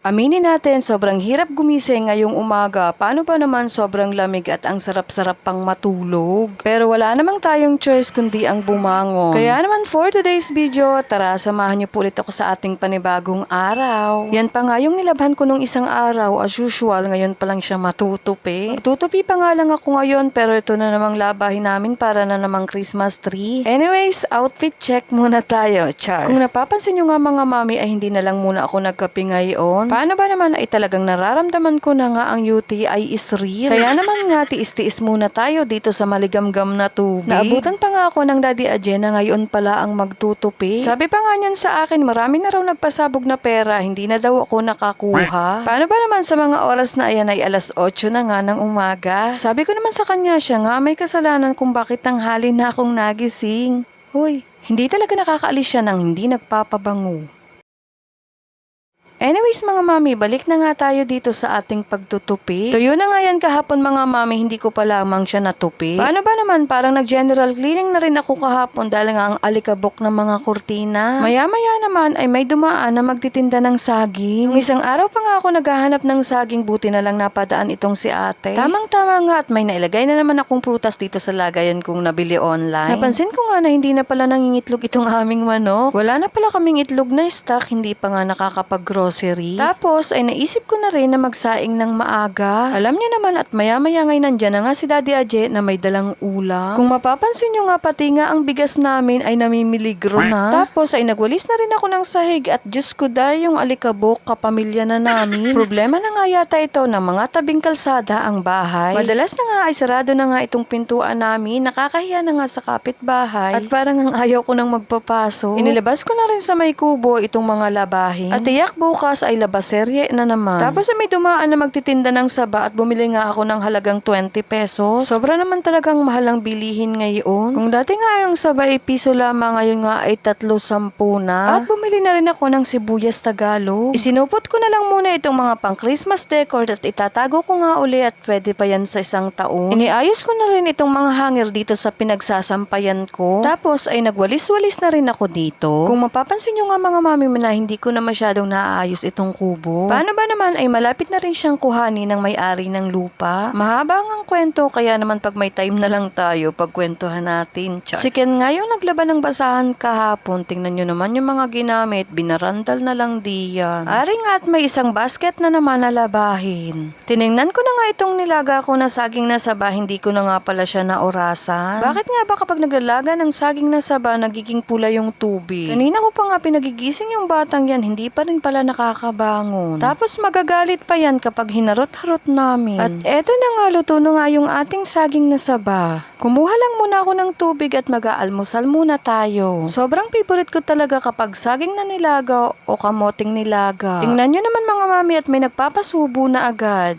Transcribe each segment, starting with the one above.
Aminin natin, sobrang hirap gumising ngayong umaga. Paano ba naman sobrang lamig at ang sarap-sarap pang matulog? Pero wala namang tayong choice kundi ang bumangon. Kaya naman for today's video, tara samahan niyo po ulit ako sa ating panibagong araw. Yan pa nga yung nilabhan ko nung isang araw. As usual, ngayon pa lang siya matutupi. Tutupi pa nga lang ako ngayon pero ito na namang labahin namin para na namang Christmas tree. Anyways, outfit check muna tayo. Char. Kung napapansin nyo nga mga mami ay hindi na lang muna ako nagkape ngayon. Paano ba naman ay talagang nararamdaman ko na nga ang UTI is real? Kaya naman nga tiis-tiis muna tayo dito sa maligamgam na tubig. Naabutan pa nga ako ng Daddy Aje na ngayon pala ang magtutupi. Sabi pa nga niyan sa akin, marami na raw nagpasabog na pera, hindi na daw ako nakakuha. Paano ba naman sa mga oras na ayan ay alas 8 na nga ng umaga? Sabi ko naman sa kanya siya nga may kasalanan kung bakit tanghali na akong nagising. Hoy, hindi talaga nakakaalis siya ng hindi nagpapabango. Anyways mga mami, balik na nga tayo dito sa ating pagtutupi. Tuyo na nga yan kahapon mga mami, hindi ko pa lamang siya natupi. Paano ba naman, parang nag-general cleaning na rin ako kahapon dahil nga ang alikabok ng mga kurtina. Maya-maya naman ay may dumaan na magtitinda ng saging. Nung isang araw pa nga ako naghahanap ng saging, buti na lang napadaan itong si ate. Tamang-tama nga at may nailagay na naman akong prutas dito sa lagayan kong nabili online. Napansin ko nga na hindi na pala nangingitlog itong aming manok. Wala na pala kaming itlog na stock, hindi pa nga nakakapag-grocery. Tapos ay naisip ko na rin na magsaing ng maaga. Alam niya naman at maya-maya ngay nandyan na nga si Daddy Aje na may dalang ulam. Kung mapapansin nyo nga pati nga ang bigas namin ay namimiligro na. Tapos ay nagwalis na rin ako ng sahig at Diyos ko dahil yung alikabok kapamilya na namin. Problema na nga yata ito ng mga tabing kalsada ang bahay. Madalas na nga ay sarado na nga itong pintuan namin. Nakakahiya na nga sa kapitbahay. At parang ang ayaw ko nang magpapaso. Inilabas ko na rin sa may kubo itong mga labahin. At tiyak bukas ay labaserye na naman. Tapos ay may dumaan na magtitinda ng saba at bumili nga ako ng halagang 20 pesos. Sobra naman talagang mahal ang bilihin ngayon. Kung dati nga yung saba ay piso lamang, ngayon nga ay tatlo sampu na. At bumili na rin ako ng sibuyas Tagalog. Isinupot ko na lang muna itong mga pang Christmas decor at itatago ko nga uli at pwede pa yan sa isang taon. Iniayos ko na rin itong mga hanger dito sa pinagsasampayan ko. Tapos ay nagwalis-walis na rin ako dito. Kung mapapansin nyo nga mga mami mo na hindi ko na masyadong naaayos itong kubo. Paano ba naman ay malapit na rin siyang kuhanin ng may-ari ng lupa? Mahaba ang kwento kaya naman pag may time na lang tayo pagkwentuhan natin. Char. Si Ken nga yung naglaban ng basahan kahapon. Tingnan nyo naman yung mga ginamit. Binarandal na lang diyan. Ari nga at may isang basket na naman na labahin. Tiningnan ko na nga itong nilaga ko na saging na saba. Hindi ko na nga pala siya naorasan. Bakit nga ba kapag naglalaga ng saging na saba, nagiging pula yung tubig? Kanina ko pa nga pinagigising yung batang yan. Hindi pa rin pala nakakabangon. Tapos magagalit pa yan kapag hinarot-harot namin. At eto na nga, luto na nga yung ating saging na saba. Kumuha lang muna ako ng tubig at mag-aalmusal muna tayo. Sobrang favorite ko talaga kapag saging na nilaga o kamoting nilaga. Tingnan nyo naman mga mami at may nagpapasubo na agad.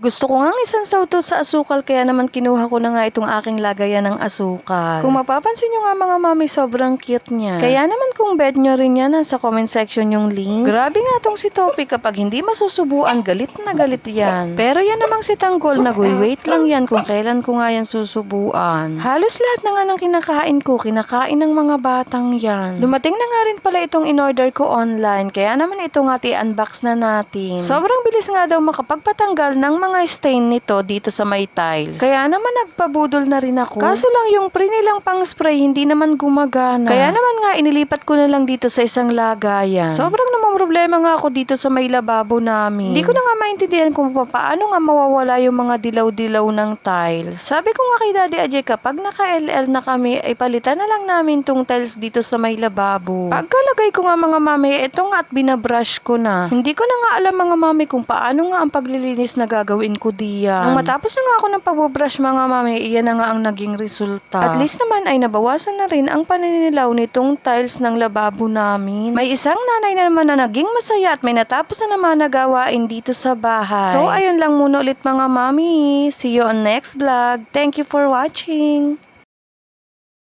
Gusto ko nga isang sauto sa asukal kaya naman kinuha ko na nga itong aking lagayan ng asukal. Kung mapapansin nyo nga mga mami, sobrang cute niya. Kaya naman kung bed nyo rin yan, nasa comment section yung link. Grabe nga tong si Topi kapag hindi masusubuan, galit na galit yan. Pero yan namang si Tanggol, nag-wait lang yan kung kailan ko nga yan susubuan. Halos lahat na nga ng kinakain ko, kinakain ng mga batang yan. Dumating na nga rin pala itong in-order ko online, kaya naman ito nga ti-unbox na natin. Sobrang bilis nga daw makapagpatanggal ng mga stain nito dito sa may tiles. Kaya naman nagpabudol na rin ako. Kaso lang yung pre nilang pang spray hindi naman gumagana. Kaya naman nga inilipat ko na lang dito sa isang lagayan. Sobrang namang problema nga ako dito sa may lababo namin. Hindi ko na nga maintindihan kung paano nga mawawala yung mga dilaw-dilaw ng tiles. Sabi ko nga kay Daddy Ajay kapag naka-LL na kami ay palitan na lang namin tong tiles dito sa may lababo. Pagkalagay ko nga mga mami, ito nga at binabrush ko na. Hindi ko na nga alam mga mami kung paano nga ang paglilinis na gagawin ko diyan. Nang matapos na nga ako ng pagbubrush mga mami, iyan na nga ang naging resulta. At least naman ay nabawasan na rin ang paninilaw nitong tiles ng lababo namin. May isang nanay na naman na naging masaya at may natapos na naman na gawain dito sa bahay. So ayun lang muna ulit mga mami. See you on next vlog. Thank you for watching.